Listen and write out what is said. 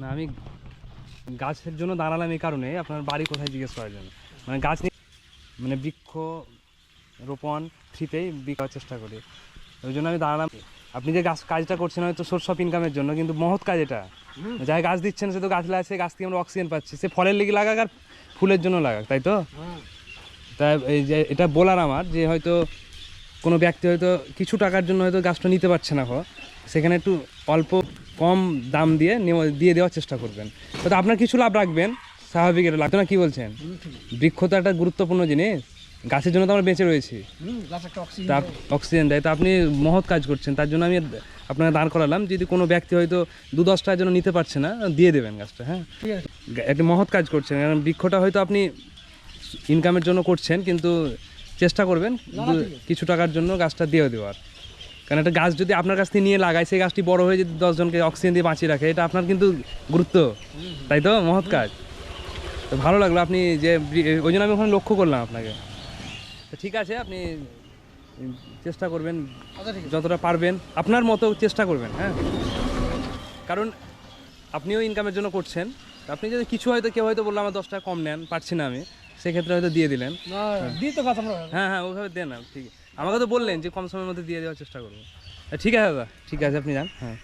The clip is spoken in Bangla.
না আমি গাছের জন্য দাঁড়ালাম এই কারণে। আপনার বাড়ি কোথায় জিজ্ঞেস করার জন্য? মানে গাছ মানে বৃক্ষ রোপণ ফ্রিতেই বিকার চেষ্টা করি। ওই জন্য আমি দাঁড়ালাম। আপনি যে গাছ কাজটা করছেন হয়তো সোর্স অফ ইনকামের জন্য কিন্তু মহৎ কাজ এটা। যাই গাছ দিচ্ছেন সে তো গাছ লাগছে গাছ থেকে আমরা অক্সিজেন পাচ্ছি। সে ফলের লেগে লাগাক আর ফুলের জন্য লাগাক তাই তো? তা এই যে এটা বলার আমার যে হয়তো কোনো ব্যক্তি হয়তো কিছু টাকার জন্য হয়তো গাছটা নিতে পারছে না হো। সেখানে একটু অল্প কম দাম দিয়ে দিয়ে দেওয়ার চেষ্টা করবেন। হয়তো আপনার কিছু লাভ রাখবেন স্বাভাবিক এটা লাগতো না কি বলছেন? বৃক্ষ তো একটা গুরুত্বপূর্ণ জিনিস। গাছের জন্য তো আমরা বেঁচে রয়েছি। তা অক্সিজেন দেয়। তা আপনি মহৎ কাজ করছেন তার জন্য আমি আপনাকে দাঁড় করালাম। যদি কোনো ব্যক্তি হয়তো দু দশ টাকার জন্য নিতে পারছে না দিয়ে দেবেন গাছটা হ্যাঁ? একটা মহৎ কাজ করছেন। কারণ বৃক্ষটা হয়তো আপনি ইনকামের জন্য করছেন কিন্তু চেষ্টা করবেন কিছু টাকার জন্য গাছটা দিয়ে দেওয়ার। কারণ একটা গাছ যদি আপনার কাছ থেকে নিয়ে লাগায় সেই গাছটি বড় হয়ে যদি দশজনকে অক্সিজেন দিয়ে বাঁচিয়ে রাখে এটা আপনার কিন্তু গুরুত্ব। তাই তো? মহৎ কাজ। তো ভালো লাগল আপনি যে ওই জন্য আমি ওখানে লক্ষ্য করলাম আপনাকে। তো ঠিক আছে আপনি চেষ্টা করবেন আচ্ছা যতটা পারবেন আপনার মতো চেষ্টা করবেন হ্যাঁ? কারণ আপনিও ইনকামের জন্য করছেন। আপনি যদি কিছু হয়তো কেউ হয়তো বলল আমার দশ টাকা কম নেন পারছি না আমি। সেক্ষেত্রে হয়তো দিয়ে দিলেন। দিয়ে তো কথা হ্যাঁ হ্যাঁ ওইভাবে দেন না ঠিক। আমাকে তো বললেন যে কম সময়ের মধ্যে দিয়ে দেওয়ার চেষ্টা করব। ঠিক আছে দাদা ঠিক আছে আপনি যান। হ্যাঁ।